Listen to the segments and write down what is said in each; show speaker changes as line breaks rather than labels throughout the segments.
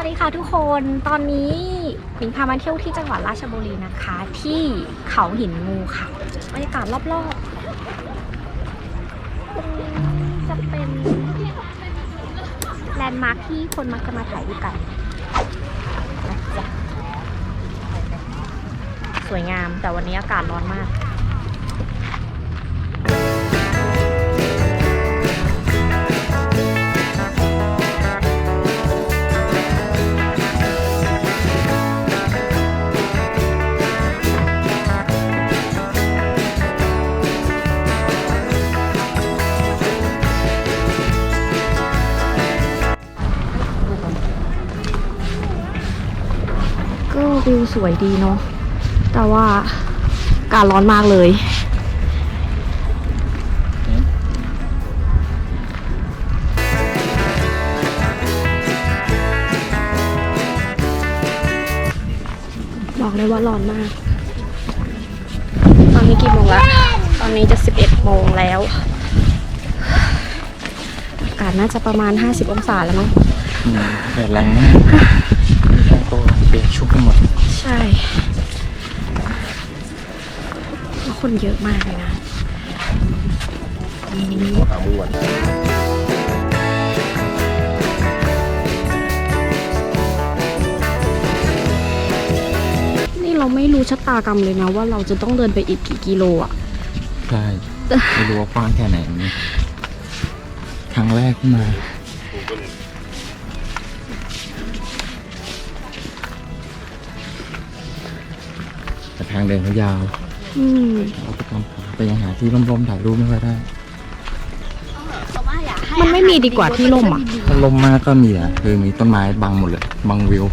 วัสดีค่ะทุกคนตอนนี้หมิงพามาเที่ยวที่จังหวัดราชบุรีนะคะ ที่เขาหินงูค่ะบรรยากาศรอบๆจะเป็นแลนด์มาร์คที่คนมักจะมาถ่ายรูปกันสวยงามแต่วันนี้อากาศร้อนมาก วิวสวยดีเนาะแต่ว่าอากาศร้อนมากเลย บอกเลยว่าร้อนมาก ตอนนี้กี่โมงละตอนนี้จะ 11 โมงแล้วอากาศน่าจะประมาณ 50 องศาแล้วมั้ง
อืมแต่แรงมากแรงตัว เปียกชุ่มไปหมด
ใช่แล้วคนเยอะมากเลยนะ
หาบุญ
นี่เราไม่รู้ชะตากรรมเลยนะ ว่าเราจะต้องเดินไปอีกกี่กิโลอะ
ใช่ ไม่รู้ว่ากว้างแค่ไหนนี่ครั้งแรกที่มาางเดินเขายาว
อืม
เราไปทำไปยังหาที่ร่มๆถ่ายรูปไม่ค่อยได้
มันไม่มีดีกว่าที่ล่มอะ
ถ้าลมมากก็มีอะคือมีต้นไม้บังหมดเลยบังวิว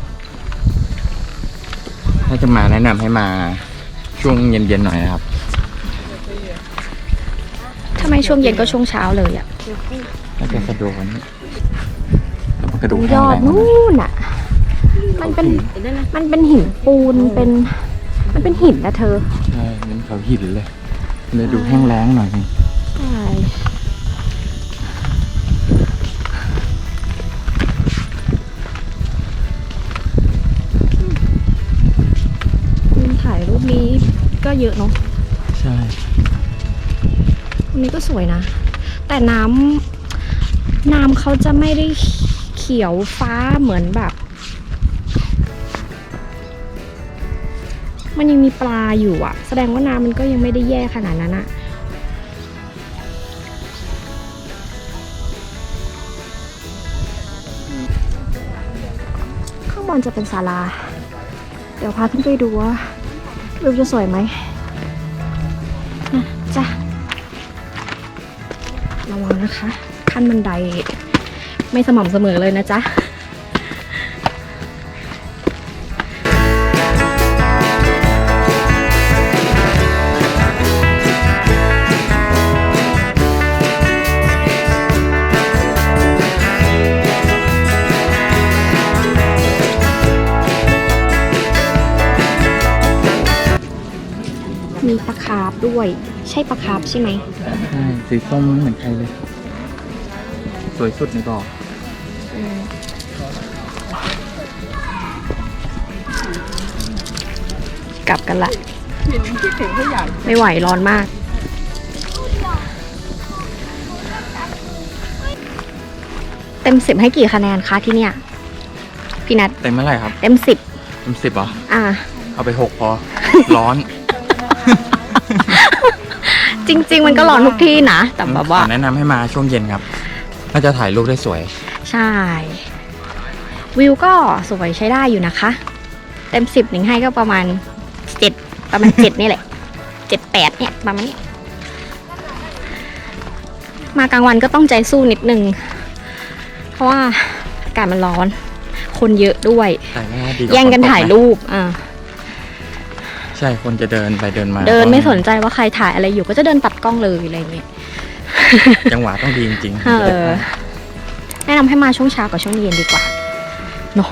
ถ้าจะมาแนะนำให้มาช่วงเย็นๆหน่อยนะครับ
ทำไมช่วงเย็นก็ช่วงเช้าเลยอะ
น่าจะสะดวกกว่านี้แล้วมันกระดูก
ยอด
แข็งแรง
นู่นอะมันเป็นมันเป็นหินปูนเป็น มันเป็นหินนะเธอ
ใช่เป็นเขาหินเลย เลยดูแห้งแล้งหน่อยนึง
ใช่มุมถ่ายรูปนี้ก็เยอะเนาะ
ใช่
อันนี้ก็สวยนะ แต่น้ำน้ำเขาจะไม่ได้เขียวฟ้าเหมือนแบบ มันยังมีปลาอยู่อะแสดงว่าน้ำมันก็ยังไม่ได้แย่ขนาดนั้นอะข้างบนจะเป็นศาลา เดี๋ยวพาขึ้นไปดูว่าวิวจะสวยไหมนะจ้ะระวังนะคะ ขั้นบันไดไม่สม่ำเสมอเลยนะจ๊ะ มีปลาคาร์ฟด้วย ใช่ปลาคาร์ฟใช่ไหม
ใช่สีส้มไม่เหมือนใครเลย สวยสุดในบ่อ
กลับกันละไม่ไหวร้อนมาก เต็มสิบให้กี่คะแนนคะที่เนี่ย พี่นัท
เต็มเมื่อไหร่ครับ
เต็มสิบ
เต็มสิบเหรอ
อ่า
เอาไปหกพอ ร้อน
จริง ๆ มันก็ร้อนทุกที่นะแต่แบบว่า
ขอแนะนำให้มาช่วงเย็นครับน่าจะถ่ายรูปได้สวย
ใช่ วิวก็สวยใช้ได้อยู่นะคะ เต็มสิบหนิงให้ก็ประมาณเจ็ดประมาณ เจ็ดนี่แหละเจ็ดแปดเนี่ยประมาณนี้มากลางวันก็ต้องใจสู้นิดนึง เพราะว่าอากาศมันร้อน คนเยอะด้วย
แต่ว่าดีว่า
แย่งกัน
ฝต
ถ่ายรูปอ่า
ใช่คนจะเดินไปเดินมา
เดินไม่สนใจว่าใครถ่ายอะไรอยู่ก็จะเดินตัดกล้องเลยอะไรอย่างเงี้ย
จังหวะต้องดีจริงๆ
เออแนะนำให้มาช่วงเช้ากับช่วงเย็นดีกว่าเนอะ